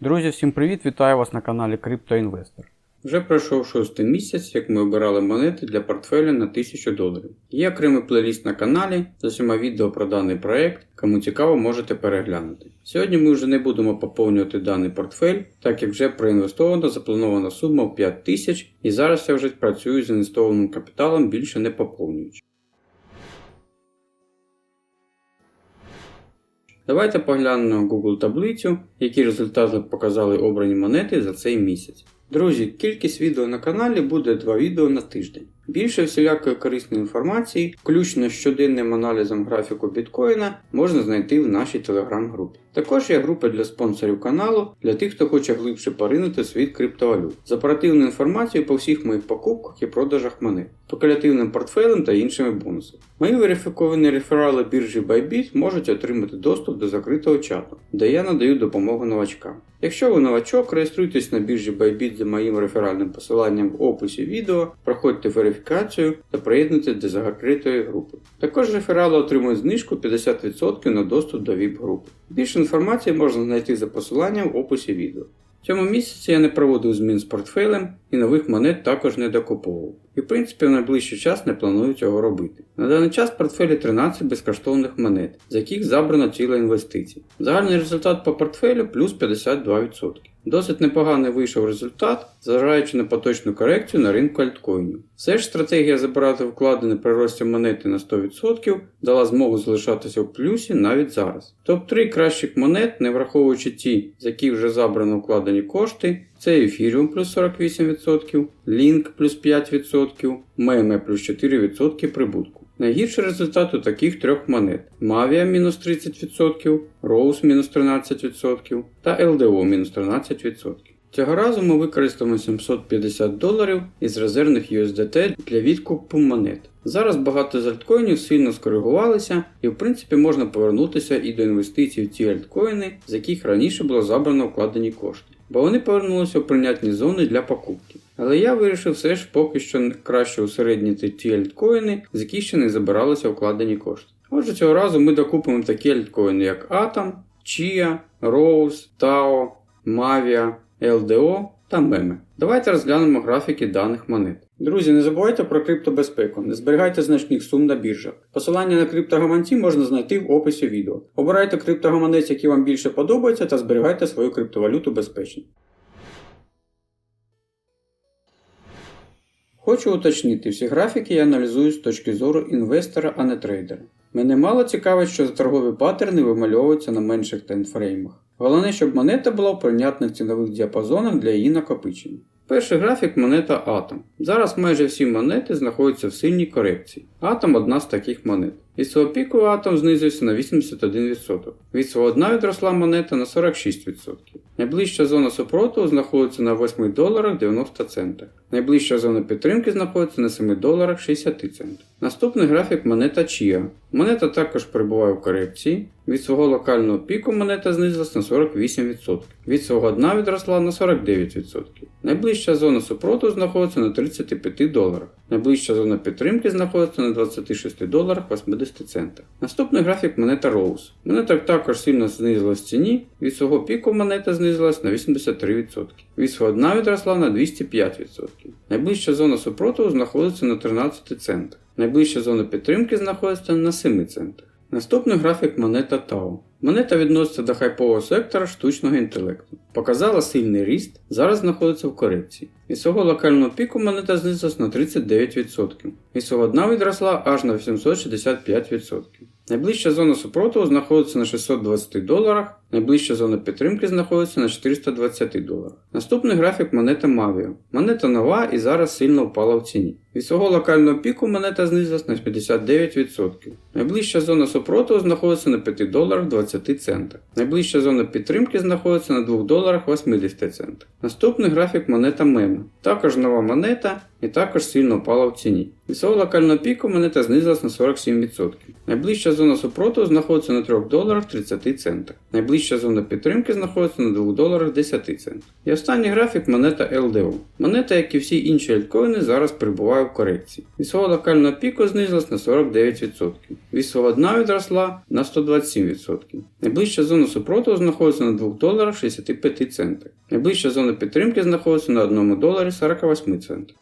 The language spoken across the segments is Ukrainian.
Друзі, всім привіт! Вітаю вас на каналі CryptoInvestor. Вже пройшов шостий місяць, як ми обирали монети для портфеля на 1000 доларів. Є окремий плейліст на каналі з усіма відео про даний проект. Кому цікаво, можете переглянути. Сьогодні ми вже не будемо поповнювати даний портфель, так як вже проінвестовано запланована сума в 5000 і зараз я вже працюю з інвестованим капіталом більше не поповнюючи. Давайте поглянемо Google таблицю, які результати показали обрані монети за цей місяць. Друзі, кількість відео на каналі буде 2 відео на тиждень. Більше всілякої корисної інформації, включно з щоденним аналізом графіку біткоїна, можна знайти в нашій телеграм-групі. Також є група для спонсорів каналу для тих, хто хоче глибше поринути світ криптовалют з оперативною інформацією по всіх моїх покупках і продажах монет, спекулятивним портфелем та іншими бонусами. Мої верифіковані реферали біржі Bybit можуть отримати доступ до закритого чату, де я надаю допомогу новачкам. Якщо ви новачок, реєструйтесь на біржі Bybit за моїм реферальним посиланням в описі відео, проходьте верифікацію та приєднуйтесь до закритої групи. Також реферали отримують знижку 50% на доступ до VIP-групи. Більше інформації можна знайти за посиланням в описі відео. В цьому місяці я не проводив змін з портфелем і нових монет також не докуповував. І в принципі в найближчий час не планую цього робити. На даний час в портфелі 13 безкоштовних монет, з яких забрано ціла інвестицій. Загальний результат по портфелю плюс 52%. Досить непоганий вийшов результат, зважаючи на поточну корекцію на ринку альткоїнів. Все ж стратегія забирати вкладені при рості монети на 100% дала змогу залишатися в плюсі навіть зараз. Топ-3 кращих монет, не враховуючи ті, з яких вже забрано вкладені кошти, це Ethereum плюс 48%, Link плюс 5%, Meme плюс 4% прибутку. Найгірший результат у таких трьох монет: Mavia мінус 30%, Rose мінус 13% та LDO мінус 13%. Цього разу ми використаємо 750 доларів із резервних USDT для відкупу монет. Зараз багато з альткоїнів сильно скоригувалися і в принципі можна повернутися і до інвестицій в ті альткоїни, з яких раніше було забрано вкладені кошти, бо вони повернулися в прийнятні зони для покупки. Але я вирішив все ж поки що краще усереднити ті альткоїни, з яких ще не забиралися вкладені кошти. Отже, цього разу ми докупимо такі альткоїни, як Atom, Chia, Rose, Tao, Mavia, LDO та Meme. Давайте розглянемо графіки даних монет. Друзі, не забувайте про криптобезпеку, не зберігайте значних сум на біржах. Посилання на криптогаманці можна знайти в описі відео. Обирайте криптогаманець, який вам більше подобається, та зберігайте свою криптовалюту безпечно. Хочу уточнити, всі графіки я аналізую з точки зору інвестора, а не трейдера. Мене мало цікавить, що торгові паттерни вимальовуються на менших таймфреймах. Головне, щоб монета була в прийнятних цінових діапазонах для її накопичення. Перший графік монета Atom. Зараз майже всі монети знаходяться в сильній корекції. Atom одна з таких монет. Від свого піку Atom знизився на 81%. Від свого дна відросла монета на 46%. Найближча зона супротиву знаходиться на 8 доларах 90 центах. Найближча зона підтримки знаходиться на 7 доларах 60 центах. Наступний графік монета Chia. Монета також перебуває в корекції. Від свого локального піку монета знизилась на 48%. Від свого дна відросла на 49%. Найближча зона супротиву знаходиться на 35 доларах. Найближча зона підтримки знаходиться на 26 доларах 80 центах. Наступний графік монета Rose. Монета також сильно знизилась в ціні. Від свого піку монета знизилась на 83%. Від свого дна відросла на 205%. Найближча зона супротиву знаходиться на 13 центах. Найближча зона підтримки знаходиться на 7 центах. Наступний графік монета Tau. Монета відноситься до хайпового сектора штучного інтелекту. Показала сильний ріст, зараз знаходиться в корекції. Від свого локального піку монета знизилась на 39%. Від свого дна відросла аж на 865%. Найближча зона супротиву знаходиться на 620 доларах, найближча зона підтримки знаходиться на 420 доларах. Наступний графік монета Mavio. Монета нова і зараз сильно впала в ціні. Від свого локального піку монета знизилась на 59%. Найближча зона супротиву знаходиться на 5 доларах 20 центах. Найближча зона підтримки знаходиться на 2 доларах 80 центах. Наступний графік монета Meme. Також нова монета і також сильно впала в ціні. Від свого локального піку монета знизилась на 47%. Найближча зона супротиву знаходиться на 3 доларах 30 центах. Найближча Найближча зона підтримки знаходиться на 2 доларах 10 центів. І останній графік монета LDO. Монета, як і всі інші альткоїни, зараз перебуває в корекції. Від свого локального піку знизилась на 49%. Від свого дна відросла на 127%. Найближча зона супротиву знаходиться на 2 доларах 65 центів. Найближча зона підтримки знаходиться на 1 доларі 48 центів.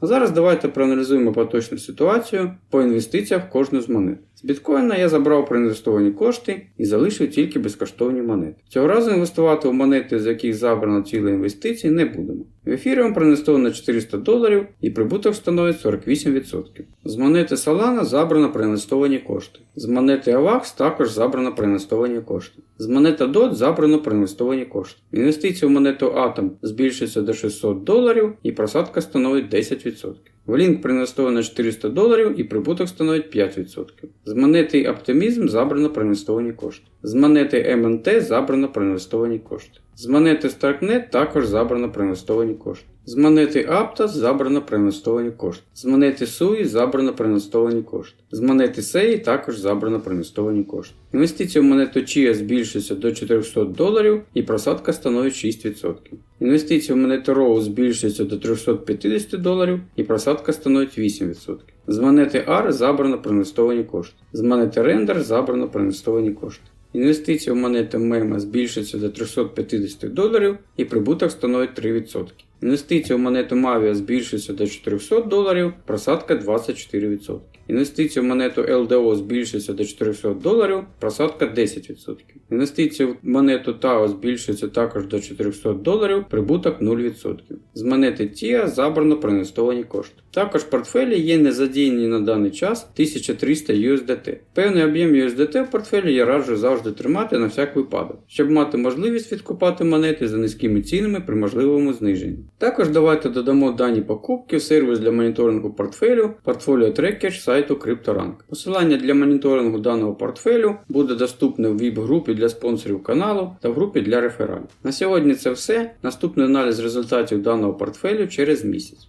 А зараз давайте проаналізуємо поточну ситуацію по інвестиціях в кожну з монет. З біткоїна я забрав проінвестовані кошти і залишив тільки безкоштовні монети. Цього разу інвестувати в монети, з яких забрано ціле інвестиції, не будемо. В ефіріум проінвестовано 400 доларів і прибуток становить 48%. З монети Solana забрано проінвестовані кошти. З монети AVAX також забрано проінвестовані кошти. З монети DOT забрано проінвестовані кошти. Інвестиції в монету Atom збільшуються до 600 доларів і просадка становить 10%. В Link проінвестовано 400 доларів і прибуток становить 5%. З монети Optimism забрано проінвестовані кошти. З монети MNT забрано проінвестовані кошти. З монети Starknet також забрано проінвестовані кошти. З монети Aptos забрано проінвестовані кошти. З монети SUI забрано проінвестовані кошти. З монети SEI також забрано проінвестовані кошти. Інвестиції в монету Chia збільшуються до 400 доларів і просадка становить 6%. Інвестиції в монети ROW збільшуються до 350 доларів і просадка становить 8%. З монети R забрано проінвестовані кошти. З монети Render забрано проінвестовані кошти. Інвестиції в монети MEMA збільшуються до 350 доларів і прибуток становить 3%. Інвестиції в монету Mavia збільшуються до 400 доларів, просадка 24%. Інвестиції в монету LDO збільшуються до 400 доларів, просадка 10%. Інвестиції в монету TAO збільшуються також до 400 доларів, прибуток 0%. З монети TIA забрано проінвестовані кошти. Також в портфелі є незадіяні на даний час 1300 USDT. Певний об'єм USDT в портфелі я раджу завжди тримати на всяк випадок, щоб мати можливість відкупати монети за низькими цінами при можливому зниженні. Також давайте додамо дані покупки сервіс для моніторингу портфелю Portfolio Tracker сайту CryptoRank. Посилання для моніторингу даного портфелю буде доступне в віп-групі для спонсорів каналу та в групі для рефералів. На сьогодні це все. Наступний аналіз результатів даного портфелю через місяць.